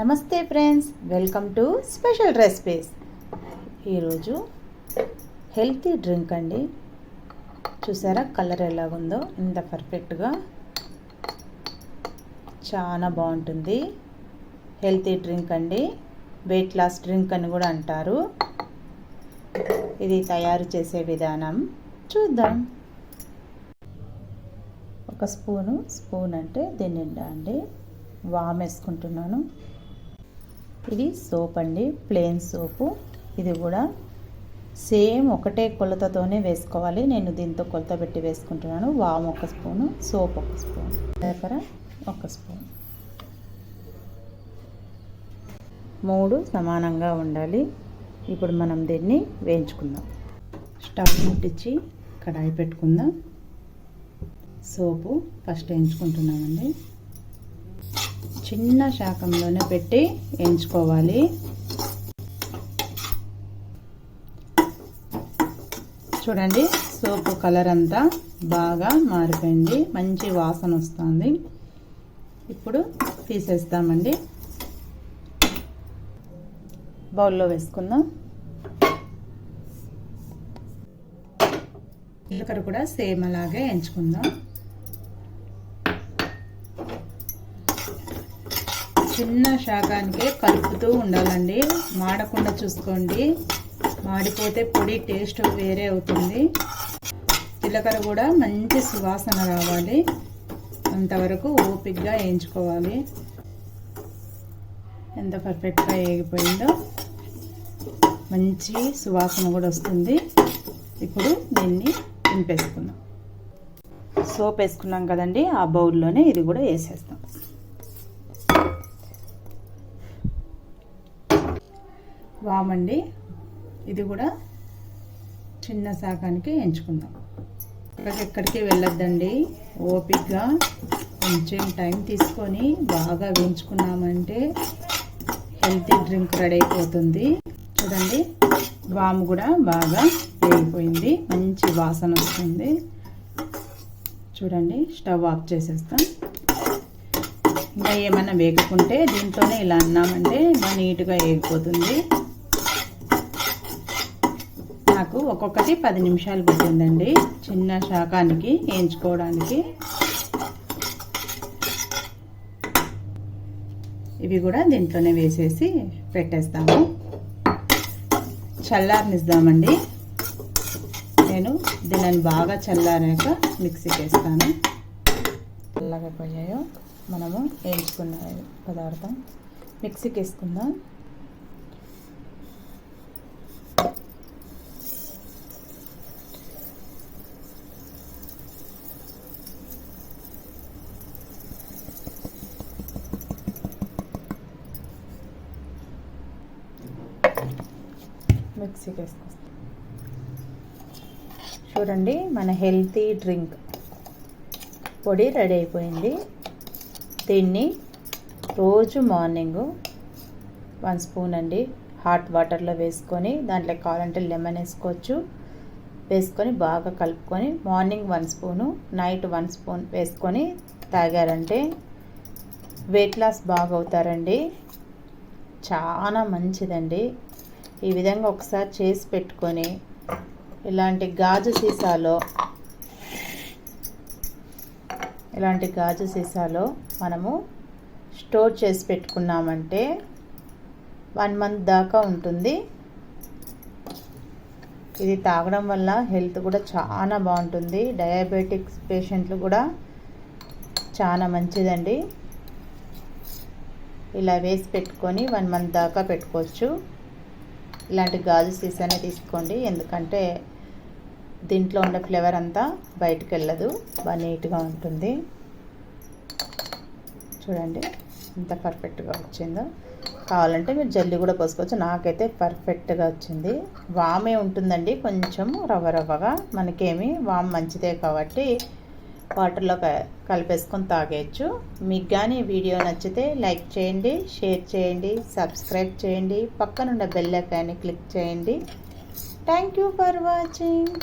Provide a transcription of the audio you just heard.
నమస్తే friends welcome to special recipes. ఈరోజు healthy drink అండి. చూసారా కలర్ ఎలాగుందో? ఇంత పర్ఫెక్ట్గా చాలా బాగుంటుంది. హెల్తీ డ్రింక్ అండి. వెయిట్ లాస్ డ్రింక్ అని కూడా అంటారు. ఇది తయారు చేసే విధానం చూద్దాం. ఒక స్పూను స్పూన్ అంటే దీని నిండా అండి? వామ్ వేసుకుంటున్నాను. ఇది సోప్ అండి ప్లెయిన్ సోపు. ఇది కూడా సేమ్ ఒకటే కొలతతోనే వేసుకోవాలి. నేను దీంతో కొలత పెట్టి వేసుకుంటున్నాను. వామ్ ఒక స్పూను సోప్ ఒక స్పూన్ పేపర్ ఒక స్పూన్. మూడు సమానంగా ఉండాలి. ఇప్పుడు మనం దీన్ని వేయించుకుందాం. స్టవ్ ముట్టించి కడాయి పెట్టుకుందాం. సోపు ఫస్ట్ వేయించుకుంటున్నామండి. చిన్న శాకంలోనే పెట్టి వేయించుకోవాలి చూడండి సోపు కలర్ అంతా బాగా మారిపోయింది. మంచి వాసన వస్తుంది. ఇప్పుడు తీసేస్తామండి. బౌల్లో వేసుకుందాం. జీలకర్ర కూడా సేమ్ అలాగే ఎంచుకుందాం. చిన్న శాకానికే కలుపుతూ ఉండాలండి. మాడకుండా చూసుకోండి. మాడిపోతే పొడి టేస్ట్ వేరే అవుతుంది. జీలకర్ర కూడా మంచి సువాసన రావాలి. అంతవరకు ఓపిక్గా వేయించుకోవాలి. ఎంత పర్ఫెక్ట్గా వేగిపోయిందో మంచి సువాసన కూడా వస్తుంది. ఇప్పుడు దీన్ని దింపేసుకుందాం సోప్ వేసుకున్నాం కదండి ఆ బౌల్లోనే ఇది కూడా వేసేస్తాం. వామండి. ఇది కూడా చిన్న శాకానికి ఎంచుకుందాం. ఎక్కడికి వెళ్ళొద్దండి. ఓపిక్గా కొంచెం టైం తీసుకొని బాగా వేయించుకున్నామంటే హెల్తీ డ్రింక్ రెడీ అయిపోతుంది. చూడండి వాము కూడా బాగా వేగిపోయింది. మంచి వాసన వస్తుంది. చూడండి స్టవ్ ఆఫ్ చేసేస్తాం. ఇంకా ఏమైనా వేగుకుంటే దీంతోనే ఇలా అన్నామంటే బాగా నీట్గా వేగిపోతుంది. నాకు ఒక్కొక్కటి పది నిమిషాలు పట్టిందండి. చిన్న శాకానికి వేయించుకోవడానికి ఇవి కూడా దీంట్లోనే వేసేసి పెట్టేస్తాము. చల్లారనిద్దామండి. నేను దీనిని బాగా చల్లారాక మిక్సీకి వేస్తాను చల్లగా పోయాయో మనము వేయించుకున్న పదార్థం మిక్సీకి వేసుకుందాం. మిక్సీకి వేసుకొస్తాం చూడండి మన హెల్తీ డ్రింక్. పొడి రెడీ అయిపోయింది. దీన్ని రోజు మార్నింగ్ వన్ స్పూన్ అండి హాట్ వాటర్లో వేసుకొని దాంట్లో కావాలంటే లెమన్ వేసుకోవచ్చు. వేసుకొని బాగా కలుపుకొని morning one spoon night one spoon వేసుకొని తాగారంటే వెయిట్ లాస్ బాగా అవుతారండి చాలా మంచిదండి. ఈ విధంగా ఒకసారి చేసి పెట్టుకొని ఇలాంటి గాజు సీసాలో ఇలాంటి గాజు సీసాలో మనము స్టోర్ చేసి పెట్టుకున్నామంటే వన్ మంత్ దాకా ఉంటుంది. ఇది తాగడం వల్ల హెల్త్ కూడా చాలా బాగుంటుంది. డయాబెటిక్స్ పేషెంట్లు కూడా చాలా మంచిదండి. ఇలా వేసి పెట్టుకొని వన్ మంత్ దాకా పెట్టుకోవచ్చు. ఇలాంటి గాజు సీసానే తీసుకోండి. ఎందుకంటే దీంట్లో ఉండే ఫ్లేవర్ అంతా బయటకు వెళ్ళదు బాగా నీట్గా ఉంటుంది. చూడండి ఎంత పర్ఫెక్ట్గా వచ్చిందో. కావాలంటే మీరు జల్లి కూడా పోసుకోవచ్చు. నాకైతే పర్ఫెక్ట్గా వచ్చింది. వామే ఉంటుందండి. కొంచెం రవ్వ రవ్వగా. మనకేమి వామ్ మంచిదే కాబట్టి వాటర్లో కలిపేసుకొని తాగేయచ్చు. మీకు కానీ వీడియో నచ్చితే లైక్ చేయండి షేర్ చేయండి సబ్స్క్రైబ్ చేయండి. పక్కనున్న బెల్ ఐకాన్ని క్లిక్ చేయండి. Thank you for watching.